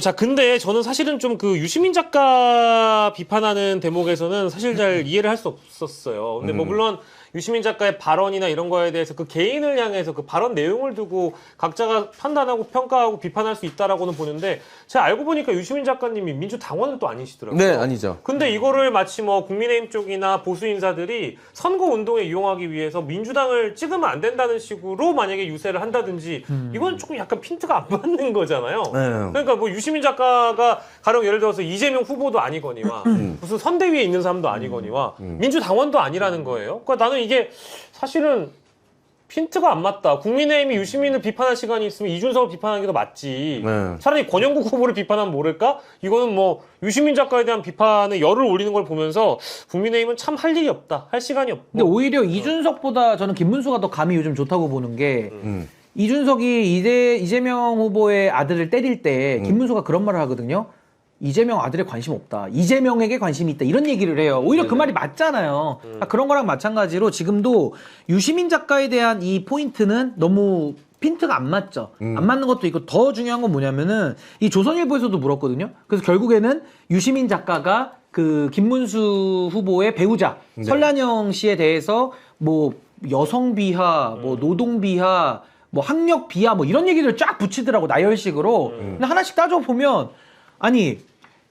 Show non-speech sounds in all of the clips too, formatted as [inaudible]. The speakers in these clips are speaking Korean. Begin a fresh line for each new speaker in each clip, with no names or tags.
자 근데 저는 사실은 좀 그 유시민 작가 비판하는 대목에서는 사실 잘 [laughs] 이해를 할 수 없었어요. 근데 뭐 물론 유시민 작가의 발언이나 이런 거에 대해서 그 개인을 향해서 그 발언 내용을 두고 각자가 판단하고 평가하고 비판할 수 있다라고는 보는데 제가 알고 보니까 유시민 작가님이 민주당원은 또 아니시더라고요.
네, 아니죠.
근데 이거를 마치 뭐 국민의힘 쪽이나 보수 인사들이 선거 운동에 이용하기 위해서 민주당을 찍으면 안 된다는 식으로 만약에 유세를 한다든지 이건 조금 약간 핀트가 안 맞는 거잖아요.
네.
그러니까 뭐 유시민 작가가 가령 예를 들어서 이재명 후보도 아니거니와 무슨 선대위에 있는 사람도 아니거니와 민주당원도 아니라는 거예요. 그러니까 나는 이게 사실은 핀트가 안 맞다. 국민의힘이 유시민을 비판할 시간이 있으면 이준석을 비판하는 게 더 맞지.
네.
차라리 권영국 후보를 비판하면 모를까? 이거는 뭐 유시민 작가에 대한 비판에 열을 올리는 걸 보면서 국민의힘은 참 할 일이 없다. 할 시간이 없고.
근데 오히려 이준석보다 저는 김문수가 더 감이 요즘 좋다고 보는 게
음.
이준석이 이재, 이재명 후보의 아들을 때릴 때 김문수가 그런 말을 하거든요. 이재명 아들에 관심 없다. 이재명에게 관심이 있다. 이런 얘기를 해요. 오히려 그 말이 맞잖아요. 아, 그런 거랑 마찬가지로 지금도 유시민 작가에 대한 이 포인트는 너무 핀트가 안 맞죠. 안 맞는 것도 있고 더 중요한 건 뭐냐면은 이 조선일보에서도 물었거든요. 그래서 결국에는 유시민 작가가 그 김문수 후보의 배우자 설란영 씨에 대해서 뭐 여성 비하, 뭐 노동 비하, 뭐 학력 비하 뭐 이런 얘기를 쫙 붙이더라고 나열식으로. 근데 하나씩 따져 보면 아니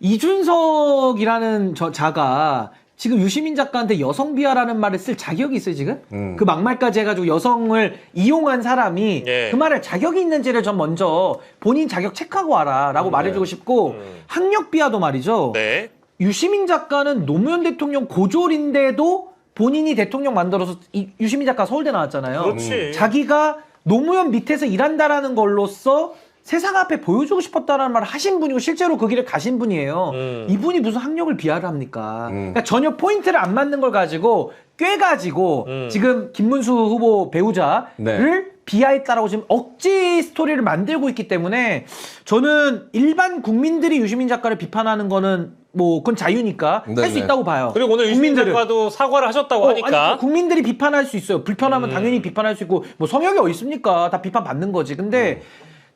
이준석이라는 저 자가 지금 유시민 작가한테 여성 비하라는 말을 쓸 자격이 있어요 지금?
음.
그 막말까지 해가지고 여성을 이용한 사람이
예.
그 말을 자격이 있는지를 전 먼저 본인 자격 체크하고 와라라고 말해주고 싶고 학력 비하도 말이죠.
네.
유시민 작가는 노무현 대통령 고졸인데도 본인이 대통령 만들어서 이 유시민 작가 서울대 나왔잖아요.
그렇지.
자기가 노무현 밑에서 일한다라는 걸로써 세상 앞에 보여주고 싶었다라는 말을 하신 분이고 실제로 그 길을 가신 분이에요.
음.
이분이 무슨 학력을 비하를 합니까?
음.
그러니까 전혀 포인트를 안 맞는 걸 가지고 꿰가지고
음.
지금 김문수 후보 배우자를
네.
비하했다라고 지금 억지 스토리를 만들고 있기 때문에 저는 일반 국민들이 유시민 작가를 비판하는 거는 뭐 그건 자유니까 할 수. 있다고 봐요.
그리고 오늘 유시민. 작가도 사과를 하셨다고
어,
하니까.
아니, 국민들이 비판할 수 있어요. 불편하면
음.
당연히 비판할 수 있고 뭐 성역이 어디 있습니까? 다 비판 받는 거지. 근데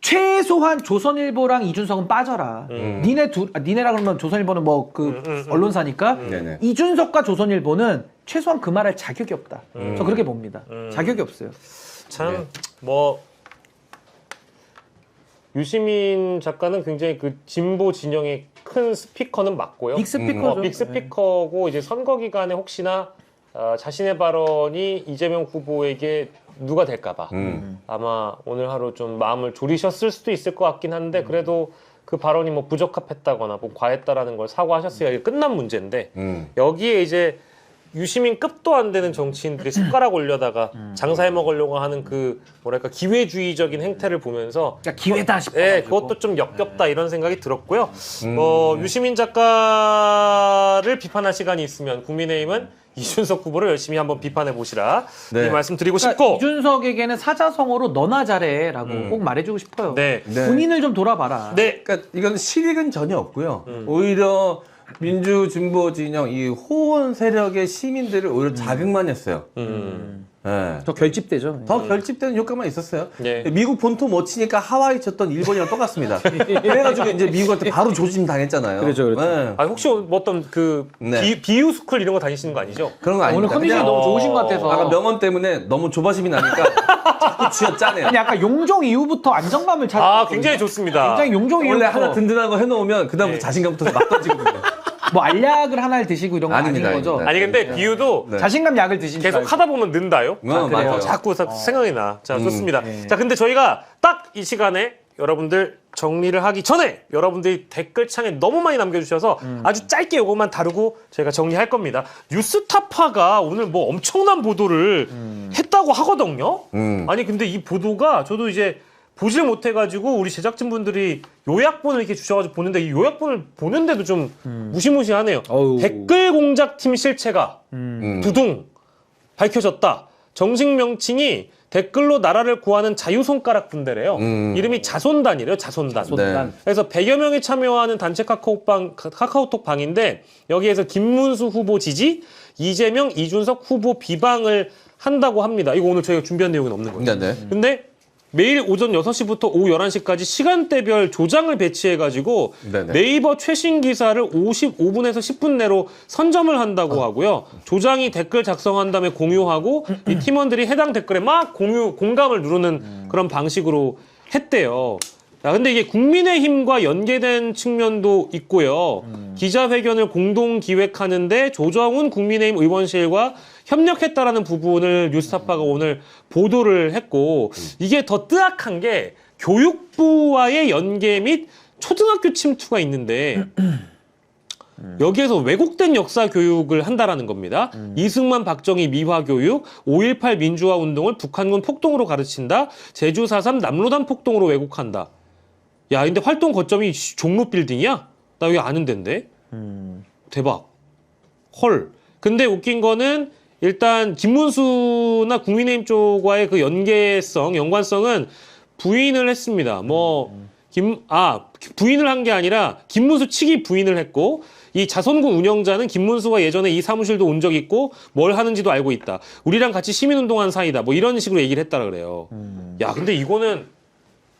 최소한 조선일보랑 이준석은 빠져라.
음.
니네 두 아, 니네라 그러면 조선일보는 뭐그
음, 음, 음.
언론사니까
네네.
이준석과 조선일보는 최소한 그 말할 자격이 없다.
음.
저 그렇게 봅니다.
음.
자격이 없어요.
참 뭐 유시민 작가는 굉장히 그 진보 진영의 큰 스피커는 맞고요.
빅스피커죠.
어, 빅스피커고 이제 선거 기간에 혹시나 어, 자신의 발언이 이재명 후보에게 누가 될까봐
음.
아마 오늘 하루 좀 마음을 졸이셨을 수도 있을 것 같긴 한데 그래도 그 발언이 뭐 부적합했다거나 뭐 과했다라는 걸 사과하셨어야 이게 끝난 문제인데
음.
여기에 이제 유시민 급도 안 되는 정치인들이 숟가락 올려다가 장사해 먹으려고 하는 그 뭐랄까 기회주의적인 행태를 보면서
그러니까 기회다 싶어.
예, 그것도 좀 역겹다 이런 생각이 들었고요. 어, 유시민 작가를 비판할 시간이 있으면 국민의힘은 이준석 후보를 열심히 한번 비판해 보시라
네.
이 말씀 드리고
그러니까
싶고
이준석에게는 사자성어로 너나 잘해라고
음.
꼭 말해주고 싶어요.
네.
네.
본인을 좀 돌아봐라.
네.
그러니까 이건 실익은 전혀 없고요.
음.
오히려 민주 진보 진영 이 호원 세력의 시민들을 오히려 자극만 했어요.
음.
예.
더 결집되죠.
더 결집되는 효과만 있었어요.
네.
미국 본토 못 치니까 하와이 쳤던 일본이랑 똑같습니다. [laughs] 그래가지고 이제 미국한테 바로 조짐 당했잖아요.
그렇죠, 그렇죠.
예.
아, 혹시 뭐 어떤 그
네.
비, 비유 스쿨 이런 거 다니시는 거 아니죠?
그런 거
오늘
아닙니다.
컨디션이
그냥
너무 좋으신 것 같아서.
아까 명언 때문에 너무 조바심이 나니까 [laughs] 자꾸 쥐어짜네요.
아니 아까 용종 이후부터 안정감을 찾아.
아, 굉장히 좋습니다.
굉장히 용종 이후부터
원래 하나 든든한 거 해놓으면 그다음부터
네.
자신감부터 막 던지거든요. [laughs]
뭐 알약을 하나를 드시고 이런 거
아닙니다,
아닌 거죠?
아니
근데 비유도
네.
자신감 약을 드신 줄
계속. 하다 보면 는다요.
어,
그래요?
맞아요.
자꾸 사- 생각이 나. 자, 좋습니다.
네.
자, 근데 저희가 딱 이 시간에 여러분들 정리를 하기 전에 여러분들이 댓글창에 너무 많이 남겨주셔서 아주 짧게 요것만 다루고 저희가 정리할 겁니다. 뉴스타파가 오늘 뭐 엄청난 보도를 했다고 하거든요.
음.
아니 근데 이 보도가 저도 이제 보질 못해가지고 우리 제작진분들이 요약본을 이렇게 주셔가지고 보는데 이 요약본을 보는데도 좀 무시무시하네요.
어우.
댓글 공작팀 실체가
음.
두둥 밝혀졌다. 정식 명칭이 댓글로 나라를 구하는 자유손가락 분대래요.
음.
이름이 자손단이래요. 자손단.
네.
그래서 100여 명이 참여하는 단체 카카오방, 카카오톡 방인데 여기에서 김문수 후보 지지, 이재명, 이준석 후보 비방을 한다고 합니다. 이거 오늘 저희가 준비한 내용은 없는 거예요.
네, 네.
근데 매일 오전 6시부터 오후 11시까지 시간대별 조장을 배치해가지고
네네.
네이버 최신 기사를 55분에서 10분 내로 선점을 한다고 하고요. 조장이 댓글 작성한 다음에 공유하고 이 팀원들이 해당 댓글에 막 공유, 공감을 누르는 그런 방식으로 했대요. 야, 근데 이게 국민의힘과 연계된 측면도 있고요. 기자회견을 공동 기획하는데 조정훈 국민의힘 의원실과 협력했다라는 부분을 뉴스타파가 오늘 보도를 했고 이게 더 뜨악한 게 교육부와의 연계 및 초등학교 침투가 있는데 여기에서 왜곡된 역사 교육을 한다라는 겁니다. 이승만, 박정희 미화 교육, 5.18 민주화 운동을 북한군 폭동으로 가르친다. 제주 4.3 남로단 폭동으로 왜곡한다. 야, 근데 활동 거점이 씨, 종로 빌딩이야? 나 여기 아는 데인데? 대박. 헐. 근데 웃긴 거는 일단 김문수나 국민의힘 쪽과의 그 연계성, 연관성은 부인을 했습니다. 뭐, 김, 아, 부인을 한 게 아니라 김문수 측이 부인을 했고, 이 자선군 운영자는 김문수가 예전에 이 사무실도 온 적 있고, 뭘 하는지도 알고 있다. 우리랑 같이 시민운동한 사이다. 뭐 이런 식으로 얘기를 했다라 그래요. 야, 근데 이거는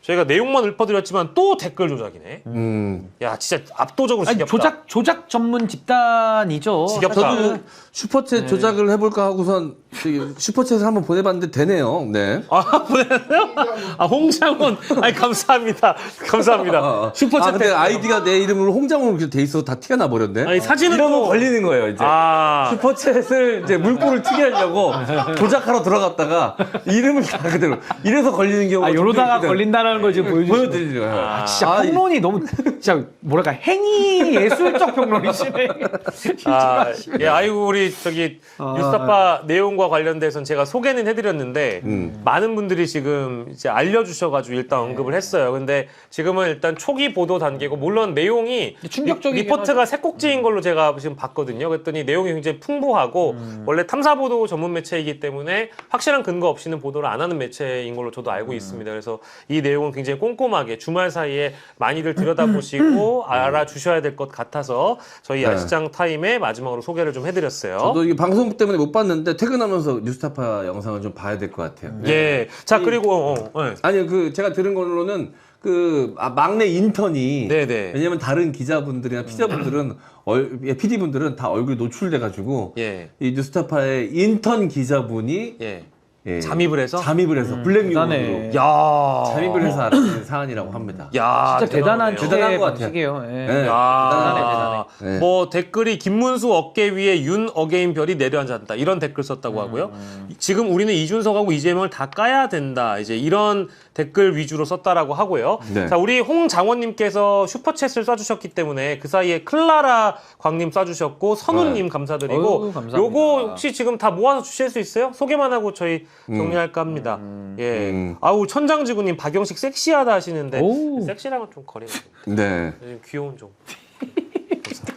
저희가 내용만 읊어드렸지만 또 댓글 조작이네.
음.
야, 진짜 압도적으로
아니,
지겹다.
조작 조작 전문 집단이죠.
지겹다.
저도 슈퍼챗 조작을 해볼까 하고선 저기 슈퍼챗을 한번 보내봤는데 되네요. 네.
아, [laughs] 보냈어요? 아, 홍장원. 아니, 감사합니다. 감사합니다.
아,
슈퍼챗
근데
때-
아이디가 내 이름으로 홍장으로 이렇게 돼 있어 다 티가 나 버렸네.
아니, 사진은
이러면
또-
걸리는 거예요 이제.
아,
슈퍼챗을 이제 물꼬를 튀게 하려고 [laughs] 조작하러 들어갔다가 이름을 다 그대로 이래서 걸리는 경우가
아, 요러다가 걸린다는 걸 지금 보여주시는
보여드리는 거예요.
아, 진짜
아, 이-
평론이 너무 진짜 뭐랄까 행위 예술적 평론이시네. [laughs]
아, 예, 아이고, 우리 저기 뉴스타파 내용과 관련돼서는 제가 소개는 해드렸는데,
음.
많은 분들이 지금 이제 알려주셔가지고 일단
네.
언급을 했어요. 근데 지금은 일단 초기 보도 단계고, 물론 내용이
충격적이긴
리, 포트가 세 꼭지인 걸로 제가 지금 봤거든요. 그랬더니 내용이 굉장히 풍부하고,
음.
원래 탐사 보도 전문 매체이기 때문에 확실한 근거 없이는 보도를 안 하는 매체인 걸로 저도 알고
음.
있습니다. 그래서 이 내용 은 굉장히 꼼꼼하게 주말 사이에 많이들 들여다보시고 알아주셔야 될 것 같아서 저희
네.
야시장 타임에 마지막으로 소개를 좀 해드렸어요.
저도 이게 방송 때문에 못 봤는데 퇴근하면서 뉴스타파 영상을 좀 봐야 될 것 같아요.
예. 자, 그리고, 어, 어, 예.
아니 그 제가 들은 걸로는 그 아, 막내 인턴이
네네.
왜냐면 다른 기자분들이나 피자분들은 얼, 예, PD분들은 다 얼굴이 노출돼 가지고
예.
이 뉴스타파의 인턴 기자분이
예.
예,
잠입을 해서?
잠입을 해서 블랙유머로
대단해.
야.
잠입을 해서 알아낸 [laughs] 사안이라고 합니다.
야.
진짜 대단한
대단하네요.
취재
대단한 것 같아요.
방식이에요. 예.
네.
야,
대단하네,
대단해.
네.
뭐 댓글이 김문수 어깨 위에 윤 어게인 별이 내려앉았다 이런 댓글 썼다고 하고요. 지금 우리는 이준석하고 이재명을 다 까야 된다 이제 이런 댓글 위주로 썼다라고 하고요.
네.
자 우리 홍장원님께서 슈퍼챗을 쏴주셨기 때문에 그 사이에 클라라 광님 쏴주셨고 선우님 감사드리고
어휴, 감사합니다.
요거 혹시 지금 다 모아서 주실 수 있어요? 소개만 하고 저희 정리할까 합니다. 예.
음.
아우 천장지구님 박영식 섹시하다 하시는데
오.
섹시랑은 좀 거리가 좀
네.
귀여운 좀.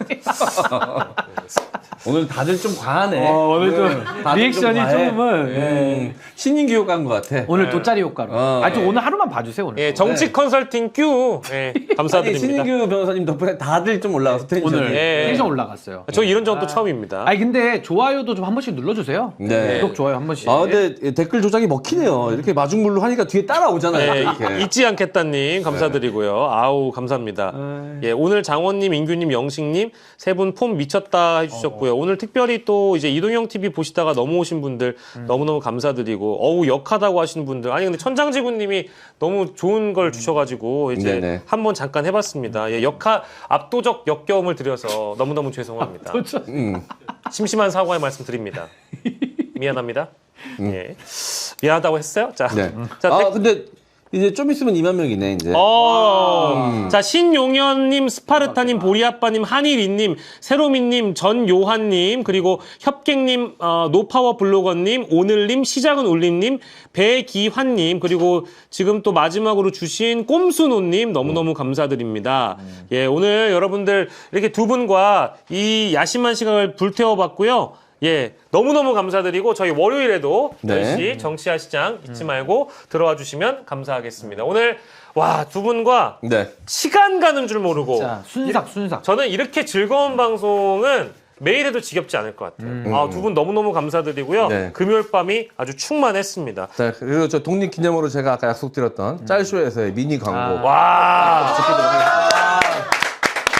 [laughs]
오늘 다들 좀 과하네.
어, 오늘 좀
네, 다들
리액션이
과해.
조금은, 예.
음, 신인 교육한 것 같아.
오늘 돗자리 효과로.
어.
아주 오늘 하루만 봐주세요 오늘.
예, 정치
네.
컨설팅 큐. 예, [laughs]
아니,
감사드립니다.
신인규 변호사님 덕분에 다들 좀 올라가서 텐션이.
오늘
예.
텐션 올라갔어요.
저 이런 적도 처음입니다.
아니 근데 좋아요도 좀 한 번씩 눌러주세요.
네.
구독 좋아요 한 번씩.
아, 근데 댓글 조작이 먹히네요. 이렇게 마중물로 하니까 뒤에 따라오잖아요.
예,
이렇게.
잊지 않겠다님 감사드리고요. 아우 감사합니다. 예, 오늘 장원님, 인규님, 영식님 세 분 폼 미쳤다 해주셨고요. 오늘 특별히 또 이제 이동형 TV 보시다가 넘어오신 분들 너무너무 감사드리고 어우 역하다고 하시는 분들 아니 근데 천장지구님이 너무 좋은 걸 주셔가지고 이제
네네.
한번 잠깐 해봤습니다. 예, 역하 압도적 역겨움을 드려서 너무너무 죄송합니다.
음. [laughs]
심심한 사과의 말씀 드립니다. 미안합니다. 예. 미안하다고 했어요? 자,
네.
자,
아,
댓-
근데 이제 좀 있으면 2만 명이네, 이제.
어, 자, 신용현님, 스파르타님, 보리아빠님, 한일이님, 세로미님, 전요한님, 그리고 협객님, 어, 노파워 블로거님, 오늘님, 시작은 울림님, 배기환님, 그리고 지금 또 마지막으로 주신 꼼수노님 너무너무 감사드립니다. 예, 오늘 여러분들 이렇게 두 분과 이 야심한 시간을 불태워봤고요. 예, 너무너무 감사드리고 저희 월요일에도
네.
10시 정치화 시장 잊지 말고 들어와 주시면 감사하겠습니다. 오늘 와, 두 분과
네.
시간 가는 줄 모르고
자 순삭 순삭.
저는 이렇게 즐거운 방송은 매일 해도 지겹지 않을 것 같아요. 아, 두 분 너무너무 감사드리고요.
음. 네.
금요일 밤이 아주 충만했습니다.
자, 그리고 저 독립 기념으로 제가 아까 약속드렸던 짤쇼에서의 미니 광고
와.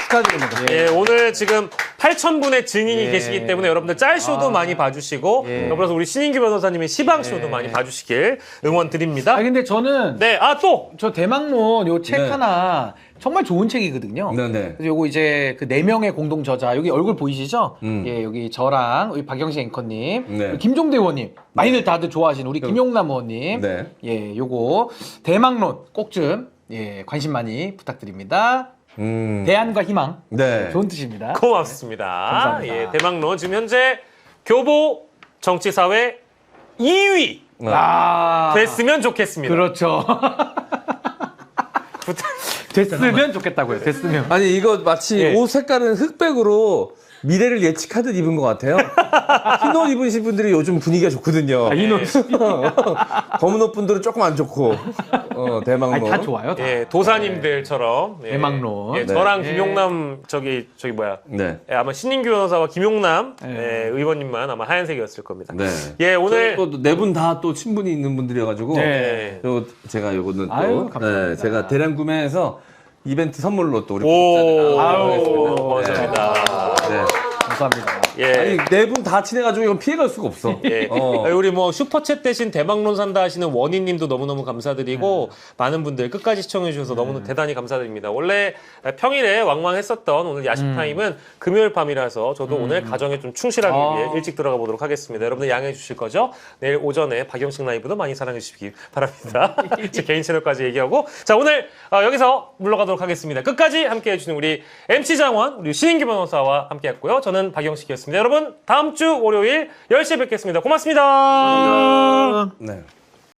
축하드립니다.
예, 오늘 지금 8,000분의 증인이
예.
계시기 때문에 여러분들 짤쇼도 많이 봐주시고,
예.
더불어서 우리 신인규 변호사님의 시방쇼도
예.
많이 봐주시길 응원 드립니다.
아 근데 저는
네, 아, 또!
저 대망론 요 책
네.
하나 정말 좋은 책이거든요.
네네.
그래서 요거 이제 그 네 명의 공동 저자 여기 얼굴 보이시죠?
음.
예 여기 저랑 우리 박영식 앵커님,
네.
김종대 의원님 많이들 다들 좋아하시는 우리 김용남 의원님,
네.
예 요거 대망론 꼭 좀 예 관심 많이 부탁드립니다.
음.
대안과 희망
네.
좋은 뜻입니다.
고맙습니다.
감사합니다.
예, 대망론 지금 현재 교보 정치사회 2위
아
됐으면 좋겠습니다.
그렇죠. [laughs] 됐으면 좋겠다고요. 됐으면.
아니 이거 마치
예.
옷 색깔은 흑백으로 미래를 예측하듯 입은 것 같아요. [laughs] 흰옷 입으신 분들이 요즘 분위기가 좋거든요.
흰 옷.
검은 옷 분들은 조금 안 좋고 어, 대망로.
아니 다 좋아요. 다.
예, 도사님들처럼 예,
대망론.
예,
네.
저랑
예.
김용남 저기 저기 뭐야?
네.
예, 아마 신인규 변호사와 김용남
예.
예, 의원님만 아마 하얀색이었을 겁니다.
네.
예, 오늘
또네 분 다 또 친분이 있는 분들이어가지고
네.
요 제가 요거는 또
아유, 감사합니다.
네, 제가 대량 구매해서 이벤트 선물로 또 우리
오,
구독자들
아유,
하겠습니다.
고맙습니다.
네.
감사합니다.
예.
아니 네 분 다 친해가지고 이건 피해갈 수가 없어.
예.
어.
아니, 우리 뭐 슈퍼챗 대신 대망론 산다 하시는 원희님도 너무너무 감사드리고 많은 분들 끝까지 시청해 주셔서 너무 대단히 감사드립니다. 원래 평일에 왕왕했었던 오늘 야식 타임은 금요일 밤이라서 저도 오늘 가정에 좀 충실하기
아.
위해 일찍 들어가 보도록 하겠습니다. 여러분들 양해해 주실 거죠? 내일 오전에 박영식 라이브도 많이 사랑해 주시기 바랍니다. [laughs] 제 개인 채널까지 얘기하고 자 오늘 어, 여기서 물러가도록 하겠습니다. 끝까지 함께 해주시는 우리 MC 장원 우리 신인규 변호사와 함께했고요. 저는 박영식이었습니다. 여러분 다음 주 월요일 10시에 뵙겠습니다. 고맙습니다.
네.